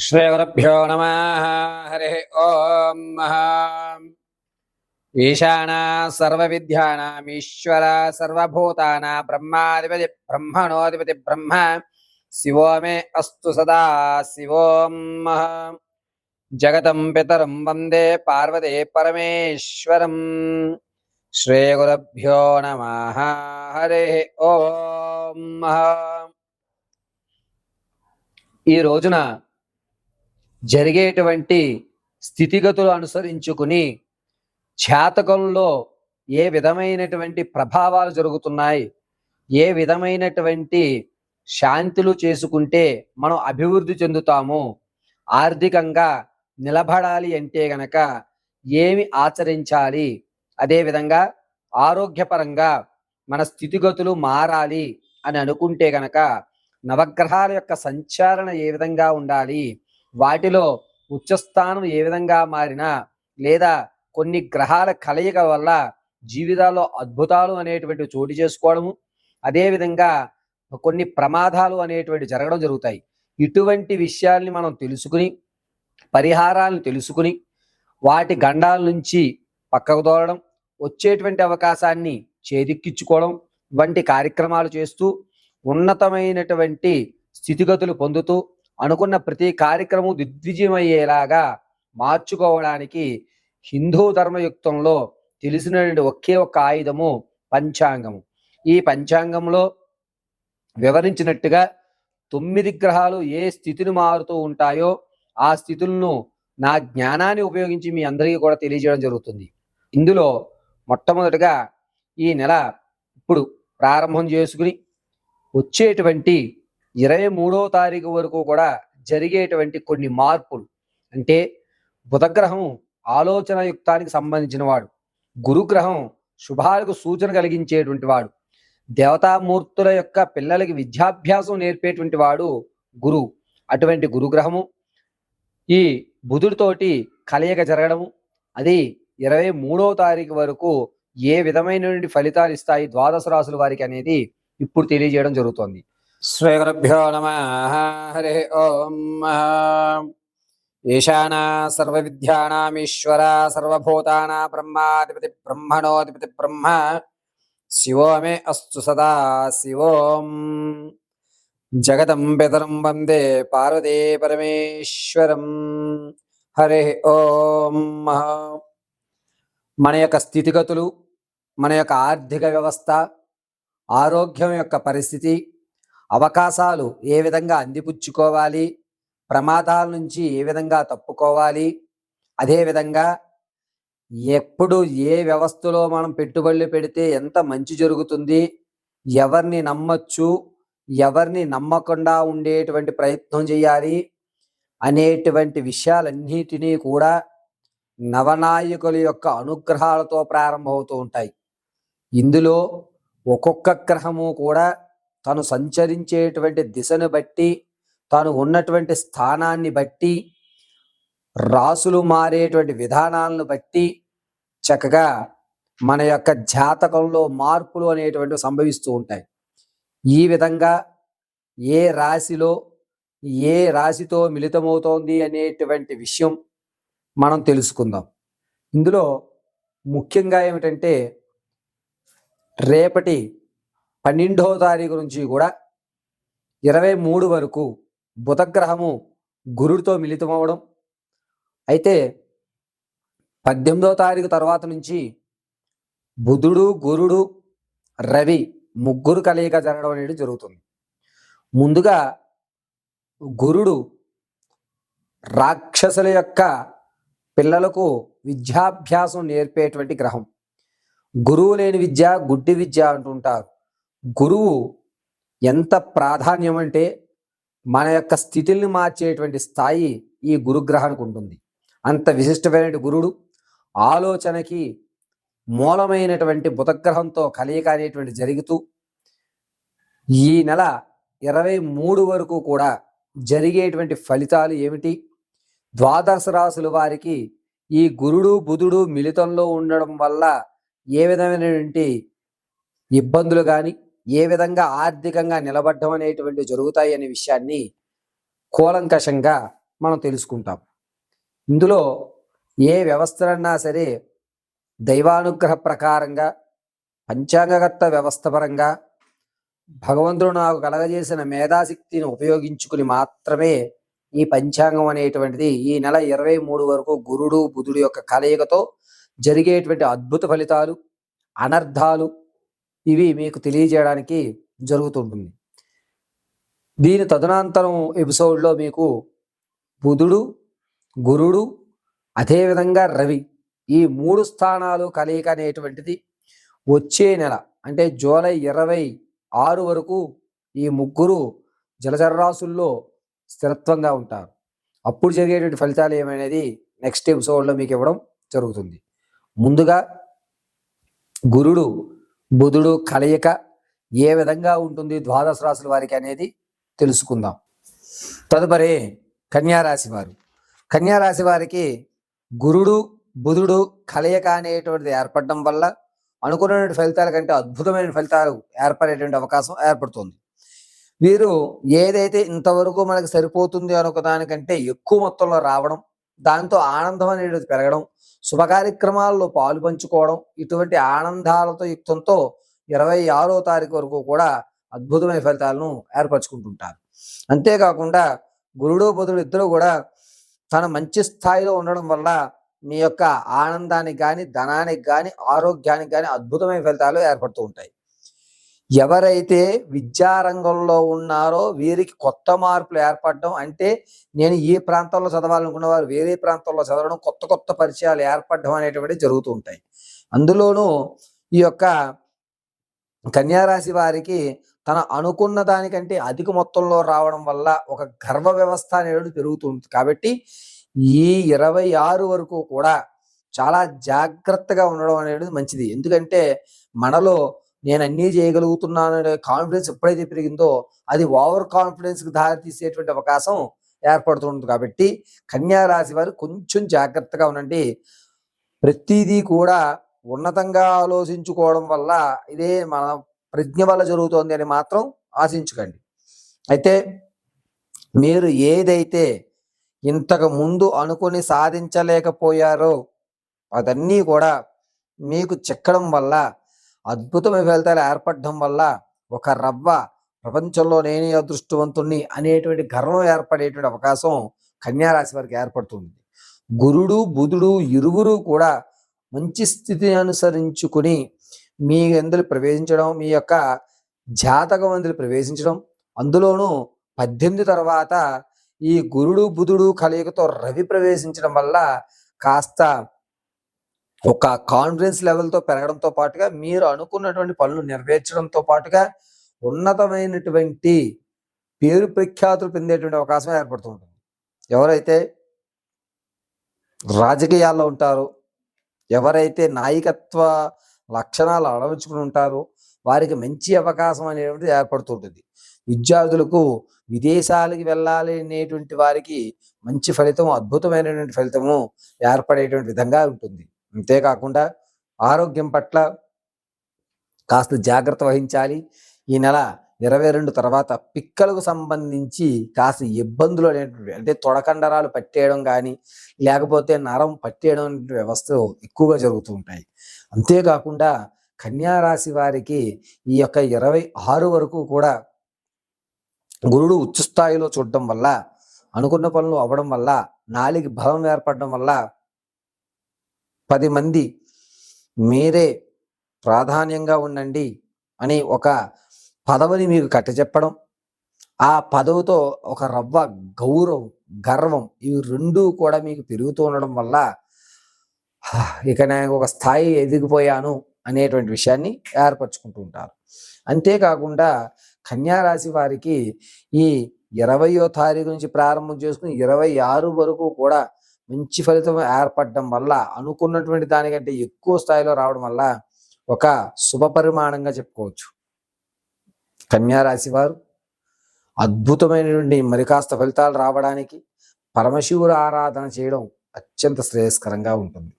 శ్రీగురుభ్యో నమ హరి ఓం ఈశాన సర్వవిద్యానామీశ్వర సర్వభూతాన బ్రహ్మాధిపతి బ్రహ్మణోధిపతి బ్రహ్మ శివో మే అస్తు సదా శివోం జగతం పితరం వందే పార్వతే పరమేశ్వరం శ్రీగురుభ్యో నమ హరి ఓం ఈ రోజున జరిగేటువంటి స్థితిగతులు అనుసరించుకుని జాతకంలో ఏ విధమైనటువంటి ప్రభావాలు జరుగుతున్నాయి ఏ విధమైనటువంటి శాంతులు చేసుకుంటే మనం అభివృద్ధి చెందుతాము ఆర్థికంగా నిలబడాలి అంటే గనక ఏమి ఆచరించాలి అదేవిధంగా ఆరోగ్యపరంగా మన స్థితిగతులు మారాలి అని అనుకుంటే గనక నవగ్రహాల యొక్క సంచారణ ఏ విధంగా ఉండాలి వాటిలో ఉచ్చస్థానం ఏ విధంగా మారినా లేదా కొన్ని గ్రహాల కలయిక వల్ల జీవితాల్లో అద్భుతాలు అనేటువంటి చోటు చేసుకోవడము అదేవిధంగా కొన్ని ప్రమాదాలు అనేటువంటి జరగడం జరుగుతాయి. ఇటువంటి విషయాల్ని మనం తెలుసుకుని పరిహారాలను తెలుసుకుని వాటి గండాల నుంచి పక్కకు దోరడం వచ్చేటువంటి అవకాశాన్ని చేదిక్కించుకోవడం వంటి కార్యక్రమాలు చేస్తూ ఉన్నతమైనటువంటి స్థితిగతులు పొందుతూ అనుకున్న ప్రతి కార్యక్రమం దిగ్విజయమయ్యేలాగా మార్చుకోవడానికి హిందూ ధర్మయుక్తంలో తెలిసినటువంటి ఒకే ఒక్క ఆయుధము పంచాంగము. ఈ పంచాంగంలో వివరించినట్టుగా తొమ్మిది గ్రహాలు ఏ స్థితిని మారుతూ ఉంటాయో ఆ స్థితులను నా జ్ఞానాన్ని ఉపయోగించి మీ అందరికీ కూడా తెలియజేయడం జరుగుతుంది. ఇందులో మొట్టమొదటిగా ఈ నెల ఇప్పుడు ప్రారంభం చేసుకుని వచ్చేటువంటి ఇరవై మూడో తారీఖు వరకు కూడా జరిగేటువంటి కొన్ని మార్పులు. అంటే బుధగ్రహం ఆలోచన యుక్తానికి సంబంధించిన వాడు. గురుగ్రహం శుభాలకు సూచన కలిగించేటువంటి వాడు. దేవతామూర్తుల యొక్క పిల్లలకి విద్యాభ్యాసం నేర్పేటువంటి వాడు గురువు. అటువంటి గురుగ్రహము ఈ బుధుడితోటి కలయిక జరగడము అది ఇరవై మూడో తారీఖు వరకు ఏ విధమైనటువంటి ఫలితాలు ఇస్తాయి ద్వాదశ రాసుల వారికి అనేది ఇప్పుడు తెలియజేయడం జరుగుతోంది. శ్రీగురుభ్యో నమ హరి ఓం ఈశాన సర్వ విద్యానామీశ్వర సర్వభూతానా బ్రహ్మాధిపతి బ్రహ్మణోధిపతి బ్రహ్మ శివో మే అస్సు సదా శివోం జగతం పితరం వందే పార్వతీ పరమేశ్వరం హరి ఓం మన యొక్క స్థితిగతులు మన యొక్క ఆర్థిక వ్యవస్థ ఆరోగ్యం యొక్క పరిస్థితి అవకాశాలు ఏ విధంగా అందిపుచ్చుకోవాలి ప్రమాదాల నుంచి ఏ విధంగా తప్పుకోవాలి అదేవిధంగా ఎప్పుడు ఏ వ్యవస్థలో మనం పెట్టుబడులు పెడితే ఎంత మంచి జరుగుతుంది ఎవరిని నమ్మచ్చు ఎవరిని నమ్మకుండా ఉండేటువంటి ప్రయత్నం చేయాలి అనేటువంటి విషయాలన్నిటినీ కూడా నవనాయకుల యొక్క అనుగ్రహాలతో ప్రారంభమవుతూ ఉంటాయి. ఇందులో ఒక్కొక్క గ్రహము కూడా తను సంచరించేటువంటి దిశను బట్టి తాను ఉన్నటువంటి స్థానాన్ని బట్టి రాసులు మారేటువంటి విధానాలను బట్టి చక్కగా మన యొక్క జాతకంలో మార్పులు అనేటువంటివి సంభవిస్తూ ఉంటాయి. ఈ విధంగా ఏ రాశిలో ఏ రాశితో మిళితమవుతోంది అనేటువంటి విషయం మనం తెలుసుకుందాం. ఇందులో ముఖ్యంగా ఏమిటంటే రేపటి పన్నెండవ తారీఖు నుంచి కూడా ఇరవై మూడు వరకు బుధగ్రహము గురుడితో మిళితమవడం. అయితే పద్దెనిమిదవ తారీఖు తర్వాత నుంచి బుధుడు గురుడు రవి ముగ్గురు కలయిక జరగడం అనేది జరుగుతుంది. ముందుగా గురుడు రాక్షసుల యొక్క పిల్లలకు విద్యాభ్యాసం నేర్పేటువంటి గ్రహం. గురువు లేని విద్య గుడ్డి విద్య అంటుంటారు. గురువు ఎంత ప్రాధాన్యం అంటే మన యొక్క స్థితిని మార్చేటువంటి స్థాయి ఈ గురుగ్రహానికి ఉంటుంది. అంత విశిష్టమైన గురుడు ఆలోచనకి మూలమైనటువంటి బుధగ్రహంతో కలయిక అనేటువంటి జరుగుతూ ఈ నెల ఇరవై మూడు వరకు కూడా జరిగేటువంటి ఫలితాలు ఏమిటి? ద్వాదశ రాసుల వారికి ఈ గురుడు బుధుడు మిళితంలో ఉండడం వల్ల ఏ విధమైనటువంటి ఇబ్బందులు కానీ ఏ విధంగా ఆర్థికంగా నిలబడడం అనేటువంటి జరుగుతాయి అనే విషయాన్ని కూలంకషంగా మనం తెలుసుకుంటాం. ఇందులో ఏ వ్యవస్థలన్నా సరే దైవానుగ్రహ ప్రకారంగా పంచాంగకర్త వ్యవస్థ పరంగా భగవంతుడు నాకు కలగజేసిన మేధాశక్తిని ఉపయోగించుకుని మాత్రమే ఈ పంచాంగం అనేటువంటిది ఈ నెల ఇరవై మూడు వరకు గురుడు బుధుడు యొక్క కలయికతో జరిగేటువంటి అద్భుత ఫలితాలు అనర్థాలు ఇవి మీకు తెలియజేయడానికి జరుగుతుంటుంది. దీని తదనంతరం ఎపిసోడ్లో మీకు బుధుడు గురుడు అదేవిధంగా రవి ఈ మూడు స్థానాలు కలయిక అనేటువంటిది వచ్చే నెల అంటే జూలై ఇరవై ఆరు వరకు ఈ ముగ్గురు జలచరరాశుల్లో స్థిరత్వంగా ఉంటారు. అప్పుడు జరిగేటువంటి ఫలితాలు ఏమనేది నెక్స్ట్ ఎపిసోడ్లో మీకు ఇవ్వడం జరుగుతుంది. ముందుగా గురుడు బుధుడు కలయిక ఏ విధంగా ఉంటుంది ద్వాదశ రాశుల వారికి అనేది తెలుసుకుందాం. తదుపరి కన్యారాశి వారు. కన్యారాశి వారికి గురుడు బుధుడు కలయిక అనేటువంటిది ఏర్పడడం వల్ల అనుకున్నటువంటి ఫలితాల కంటే అద్భుతమైన ఫలితాలు ఏర్పడేటువంటి అవకాశం ఏర్పడుతుంది. వీరు ఏదైతే ఇంతవరకు మనకు సరిపోతుంది అనుకున్న దానికంటే ఎక్కువ మొత్తంలో రావడం దాంతో ఆనందం అనేది పెరగడం శుభ కార్యక్రమాల్లో పాలు పంచుకోవడం ఇటువంటి ఆనందాలతో యుక్తంతో ఇరవై ఆరో తారీఖు వరకు కూడా అద్భుతమైన ఫలితాలను ఏర్పరచుకుంటుంటారు. అంతేకాకుండా గురుడు బుధుడు ఇద్దరు కూడా తన మంచి స్థాయిలో ఉండడం వల్ల మీ యొక్క ఆనందానికి కానీ ధనానికి కానీ ఆరోగ్యానికి కానీ అద్భుతమైన ఫలితాలు ఏర్పడుతూ ఉంటాయి. ఎవరైతే విద్యారంగంలో ఉన్నారో వీరికి కొత్త మార్పులు ఏర్పడడం అంటే నేను ఈ ప్రాంతంలో చదవాలనుకున్న వారు వేరే ప్రాంతంలో చదవడం కొత్త కొత్త పరిచయాలు ఏర్పడడం అనేటువంటి జరుగుతూ ఉంటాయి. అందులోనూ ఈ యొక్క కన్యారాశి వారికి తన అనుకున్న దానికంటే అధిక మొత్తంలో రావడం వల్ల ఒక గర్వ వ్యవస్థ అనేది పెరుగుతుంది కాబట్టి ఈ ఇరవై ఆరు వరకు కూడా చాలా జాగ్రత్తగా ఉండడం అనేది మంచిది. ఎందుకంటే మనలో నేను అన్నీ చేయగలుగుతున్నాను కాన్ఫిడెన్స్ ఎప్పుడైతే పెరిగిందో అది ఓవర్ కాన్ఫిడెన్స్కి దారి తీసేటువంటి అవకాశం ఏర్పడుతుంది కాబట్టి కన్యా రాశి వారు కొంచెం జాగ్రత్తగా ఉండండి. ప్రతిదీ కూడా ఉన్నతంగా ఆలోచించుకోవడం వల్ల ఇదే మన ప్రజ్ఞ వల్ల జరుగుతోంది అని మాత్రం ఆశించకండి. అయితే మీరు ఏదైతే ఇంతకు ముందు అనుకుని సాధించలేకపోయారో అదన్నీ కూడా మీకు చిక్కడం వల్ల అద్భుతమైన ఫలితాలు ఏర్పడడం వల్ల ఒక రవ్వ ప్రపంచంలో నేనే అదృష్టవంతుణ్ణి అనేటువంటి గర్వం ఏర్పడేటువంటి అవకాశం కన్యారాశి వారికి ఏర్పడుతుంది. గురుడు బుధుడు ఇరువురు కూడా మంచి స్థితిని అనుసరించుకుని మీ అందరి ప్రవేశించడం మీ యొక్క జాతకం అందరి ప్రవేశించడం అందులోనూ పద్దెనిమిది తర్వాత ఈ గురుడు బుధుడు కలయికతో రవి ప్రవేశించడం వల్ల కాస్త ఒక కాన్ఫిడెన్స్ లెవెల్తో పెరగడంతో పాటుగా మీరు అనుకున్నటువంటి పనులు నెరవేర్చడంతో పాటుగా ఉన్నతమైనటువంటి పేరు ప్రఖ్యాతులు పొందేటువంటి అవకాశం ఏర్పడుతూ ఉంటుంది. ఎవరైతే రాజకీయాల్లో ఉంటారో ఎవరైతే నాయకత్వ లక్షణాలు అడవించుకుని ఉంటారో వారికి మంచి అవకాశం అనేటువంటిది ఏర్పడుతుంటుంది విద్యార్థులకు విదేశాలకు వెళ్ళాలి అనేటువంటి వారికి మంచి ఫలితం అద్భుతమైనటువంటి ఫలితము ఏర్పడేటువంటి విధంగా ఉంటుంది. అంతేకాకుండా ఆరోగ్యం పట్ల కాస్త జాగ్రత్త వహించాలి. ఈ నెల ఇరవై రెండు తర్వాత పిక్కలకు సంబంధించి కాస్త ఇబ్బందులు అనేటువంటి అంటే తొడకండరాలు పట్టేయడం కానీ లేకపోతే నరం పట్టేయడం అనేటువంటి వ్యవస్థలు ఎక్కువగా జరుగుతూ ఉంటాయి. అంతేకాకుండా కన్యా రాశి వారికి ఈ యొక్క ఇరవై ఆరు వరకు కూడా గురుడు ఉచ్చస్థాయిలో చూడడం వల్ల అనుకున్న పనులు అవ్వడం వల్ల నాలికి బలం ఏర్పడడం వల్ల పది మంది మీరే ప్రాధాన్యంగా ఉండండి అని ఒక పదవిని మీకు కట్టచెప్పడం ఆ పదవితో ఒక రవ్వ గౌరవం గర్వం ఇవి రెండూ కూడా మీకు పెరుగుతూ ఉండడం వల్ల ఇక నేను ఒక స్థాయి ఎదిగిపోయాను అనేటువంటి విషయాన్ని ఏర్పరచుకుంటూ ఉంటారు. అంతేకాకుండా కన్యారాశి వారికి ఈ ఇరవయో తారీఖు నుంచి ప్రారంభం చేసుకుని ఇరవై ఆరు వరకు కూడా మంచి ఫలితం ఏర్పడడం వల్ల అనుకున్నటువంటి దానికంటే ఎక్కువ స్థాయిలో రావడం వల్ల ఒక శుభ పరిమాణంగా చెప్పుకోవచ్చు. కన్యారాశి వారు అద్భుతమైనటువంటి మరి కాస్త ఫలితాలు రావడానికి పరమశివుడు ఆరాధన చేయడం అత్యంత శ్రేయస్కరంగా ఉంటుంది.